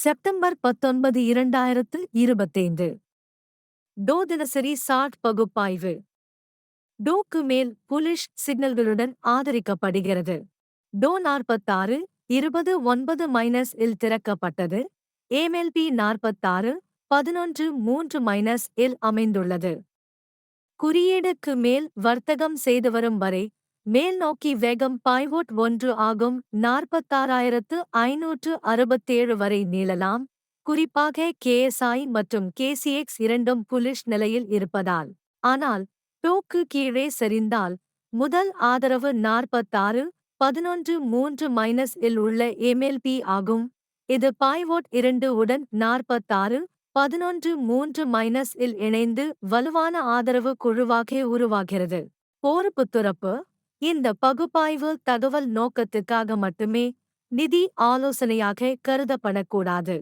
September பத்தொன்பது இரண்டாயிரத்து இருபத்தைந்து. டோ தினசரி சாட் பகுப்பாய்வு. டோக்கு மேல் புலிஷ் சிக்னல்களுடன் ஆதரிக்கப்படுகிறது. டோ நாற்பத்தாறு இருபது ஒன்பது மைனஸ் இல் திறக்கப்பட்டது. ஏமெல்பி நாற்பத்தாறு பதினொன்று மூன்று மைனஸ் இல் அமைந்துள்ளது. குறியீடுக்கு மேல் வர்த்தகம் செய்து வரும் வரை மேல்நோக்கி வேகம் பாய்வோட் ஒன்று ஆகும். நாற்பத்தாறாயிரத்து ஐநூற்று அறுபத்தேழு வரை நீளலாம். குறிப்பாக கேஎஸ்ஐ மற்றும் கேசிஎக்ஸ் இரண்டும் புலிஷ் நிலையில் இருப்பதால். ஆனால் டோக்கு கீழே சரிந்தால் முதல் ஆதரவு நாற்பத்தாறு பதினொன்று மூன்று மைனஸ் இல் உள்ள எம்எல்பி ஆகும். இது பாய்வோட் இரண்டு உடன் நாற்பத்தாறு பதினொன்று மூன்று மைனஸ் இல் இணைந்து வலுவான ஆதரவு குழுவாக உருவாகிறது. போருப்புத்துறப்பு இந்த பகுப்பாய்வு தகவல் நோக்கத்துக்காக மட்டுமே நிதி ஆலோசனையாக கருதப்படக்கூடாது.